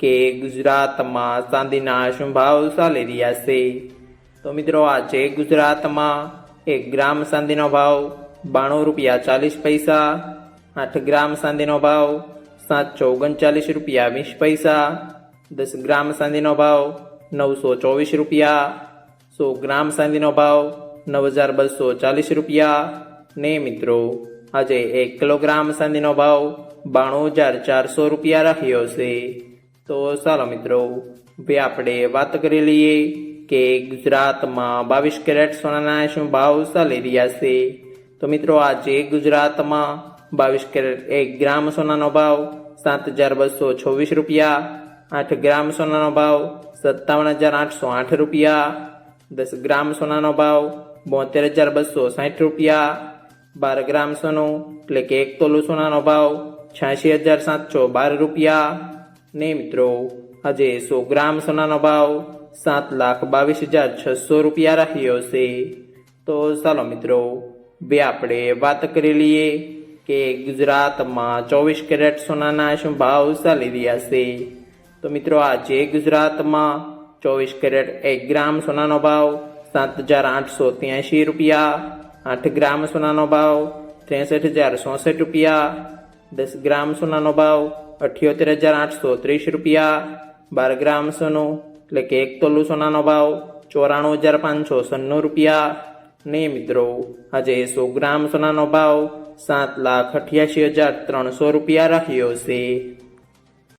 કે ગુજરાતમાં ચાંદીના શું ભાવ ચાલી રહ્યા છે. તો મિત્રો, આજે ગુજરાતમાં એક ગ્રામ ચાંદીનો ભાવ બાણું રૂપિયા ચાલીસ પૈસા, આઠ ગ્રામ ચાંદીનો ભાવ સાતસો ઓગણચાલીસ રૂપિયા વીસ પૈસા, દસ ગ્રામ ચાંદીનો ભાવ નવસો ચોવીસ રૂપિયા, સો ગ્રામ ચાંદીનો ભાવ નવ હજાર બસો ચાલીસ રૂપિયા. ને મિત્રો, આજે એક કિલોગ્રામ ચાંદીનો ભાવ બાણું હજાર ચારસો રૂપિયા રહ્યો છે. તો ચાલો મિત્રો, હવે આપણે વાત કરી લઈએ કે ગુજરાતમાં બાવીસ કેરેટ સોનાના શું ભાવ ચાલી રહ્યા છે. તો મિત્રો, આજે ગુજરાતમાં બાવીસ કેરેટ એક ગ્રામ સોનાનો ભાવ સાત હજાર બસો છવ્વીસ રૂપિયા, આઠ ગ્રામ સોનાનો ભાવ સત્તાવન હજાર આઠસો આઠ રૂપિયા, દસ ગ્રામ સોનાનો ભાવ બોતેર હજાર બસો સાઠ રૂપિયા, બાર ગ્રામ સોનું એટલે કે એક તોલું સોનાનો ભાવ છ્યાસી હજાર સાતસો બાર રૂપિયા ને મિત્રો, આજે સો ગ્રામ સોનાનો ભાવ સાત લાખ બાવીસ હજાર છસો રૂપિયા રહ્યો છે. તો ચાલો મિત્રો બે આપણે વાત કરી લઈએ કે ગુજરાતમાં ચોવીસ કેરેટ સોનાના શું ભાવ ચાલી રહ્યા છે. તો મિત્રો, આજે ગુજરાતમાં ચોવીસ કેરેટ એક ગ્રામ સોનાનો ભાવ સાત હજાર આઠસો ત્યાંશી રૂપિયા, આઠ ગ્રામ સોનાનો ભાવ ત્રેસઠ હજાર ચોસઠ રૂપિયા, દસ ગ્રામ સોનાનો ભાવ અઠ્યોતેર હજાર આઠસો ત્રીસ રૂપિયા, બાર ગ્રામ સોનું, એટલે કે એક તોલું સોનાનો ભાવ ચોરાણું હજાર પાંચસો સન્નું રૂપિયા. ને મિત્રો, આજે સો ગ્રામ સોનાનો ભાવ સાત લાખ અઠ્યાસી હજાર ત્રણસો રૂપિયા રાખ્યો છે.